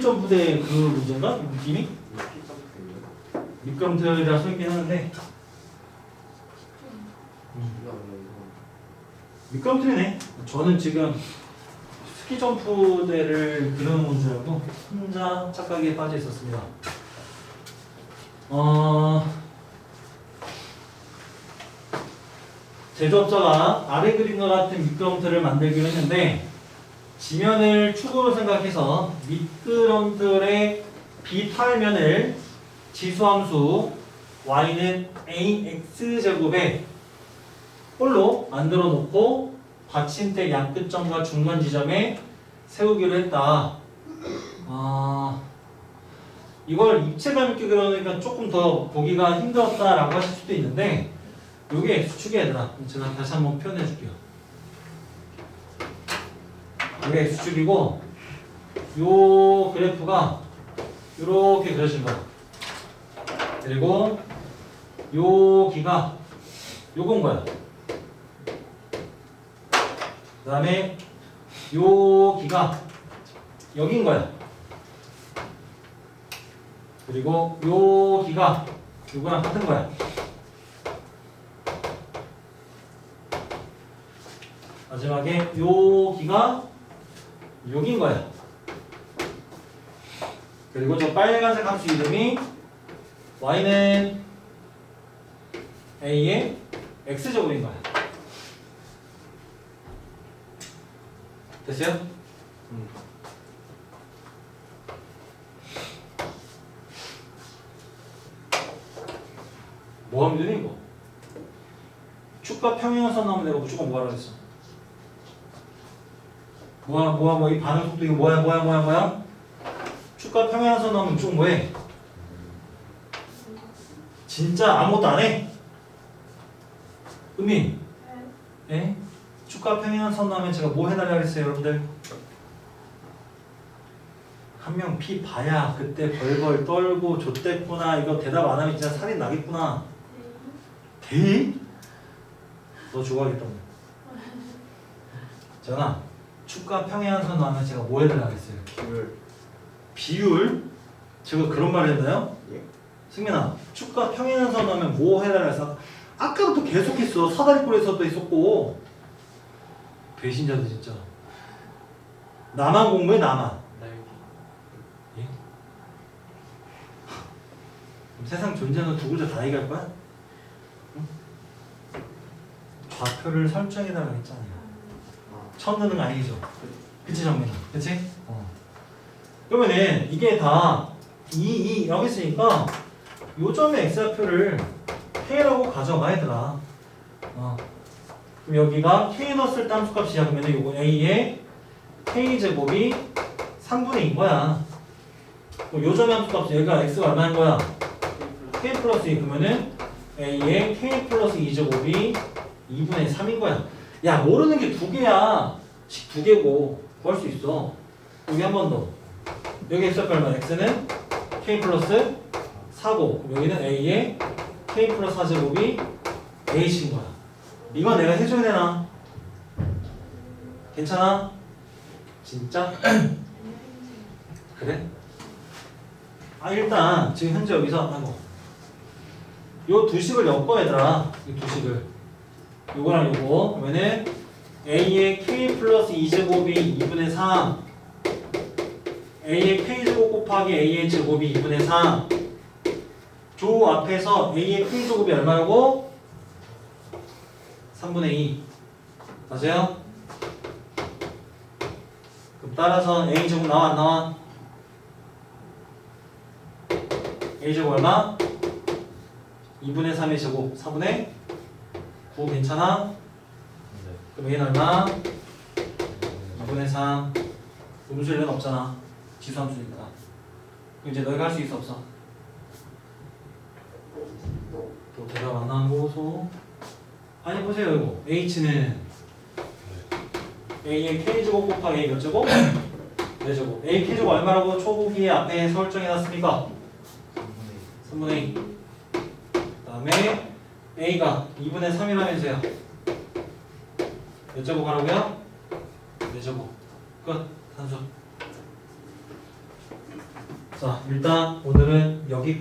점프대 그 문제인가? 이 느낌이? 미끄럼틀이라 써있긴 하는데 미끄럼틀이네 저는 지금 스키 점프대를 건줄 알고 혼자 착각에 빠져 있었습니다 어... 제조업자가 아래 그림과 같은 미끄럼틀을 만들기로 했는데 지면을 축으로 생각해서 미끄럼틀의 비탈면을 지수함수 y는 ax 제곱에 홀로 만들어 놓고 받침대 양끝점과 중간 지점에 세우기로 했다. 아 이걸 입체감 있게 그려놓으니까 조금 더 보기가 힘들었다라고 하실 수도 있는데 이게 수축이 얘들아. 제가 다시 한번 표현해 줄게요. 이게 수축이고 요 그래프가 이렇게 그려진 거야. 그리고 요 기가 요건 거야. 그 다음에 요 기가 여긴 거야. 그리고 요 기가 요거랑 같은 거야. 마지막에 요 기가 여긴 거야. 그리고 저 빨간색 함수 이름이 y는 a의 x제곱인 거야. 됐어요? 뭐 하면 되니 이거? 축과 평행선 나오면 내가 무조건 뭐 하라 그랬어? 뭐야 뭐야 뭐 이 반응 속도 이거 뭐야 뭐야 뭐야 뭐야? 축과 평행선 나오면 무조건 뭐해? 진짜 아무것도 안 해? 은민 예? 축과 평행선 나오면 제가 뭐 해달라 그랬어요 여러분들? 한 명 피 봐야 그때 벌벌 떨고 좆됐구나 이거 대답 안 하면 진짜 살인 나겠구나 대이? 너 죽어야겠다 오늘 전아 축과 평행선 나오면 제가 뭐 해달라 그랬어요 비율 비율? 제가 그런 말 했나요? 예. 승민아 축과 평행선 나오면 뭐 해달라 했어? 아까부터 계속했어 사다리꼴에서도 있었고 배신자들 진짜 나만 공부해 나만 예? 그럼 세상 존재하는 두 글자 다 얘기할 거야? 응? 좌표를 설정해달라고 했잖아요 처음 듣는 거 아니죠? 그치 정민아? 그치? 어. 그러면은 이게 다 이, 이 여기 있으니까 요점의 x좌표를 k라고 가져가 얘들아 어. 그럼 여기가 k 넣었을 때 함수값이야 그러면 요거 a의 k제곱이 3분의 2인 거야 요점의 함수값이 여기가 x가 얼마인 거야? k 플러스 2 그러면은 a의 k 플러스 2제곱이 2분의 3인 거야 야 모르는 게 두 개야 식 두 개고 구할 수 있어 여기 한 번 더 여기 x좌표 얼마? x는 k 플러스 4고 그럼 여기는 a의 k 플러스 4제곱이 a인 거야 이거 내가 해줘야 되나? 괜찮아? 진짜? 그래? 아 일단 지금 현재 여기서 하고 요두 식을 엮어 얘들아 이 두 식을 요거랑 요거 그러면은 a의 k 플러스 2제곱이 2분의 3 a의 k제곱 곱하기 a의 제곱이 2분의 3 조 앞에서 a의 k제곱이 얼마라고? 3분의 2 맞아요? 그럼 따라서 a제곱 나와 안 나와? a제곱 얼마? 2분의 3의 제곱 4분의 9 괜찮아? 그럼 얘는 얼마? 2분의 3 음수 일은 없잖아 지수함수니까 이제 너희가 할 수 있어 없어? 또 대답 안 나오고서 아니 보세요 이거 h는 a의 k제곱 곱하기 몇 제곱? 4제곱 a k제곱 얼마라고 초보기에 앞에 설정해놨습니까? 3분의 2 그 다음에 a가 2분의 3이라면서요. 몇 제곱 하라고요? 4제곱 끝. 산수. 자 일단 오늘은 여기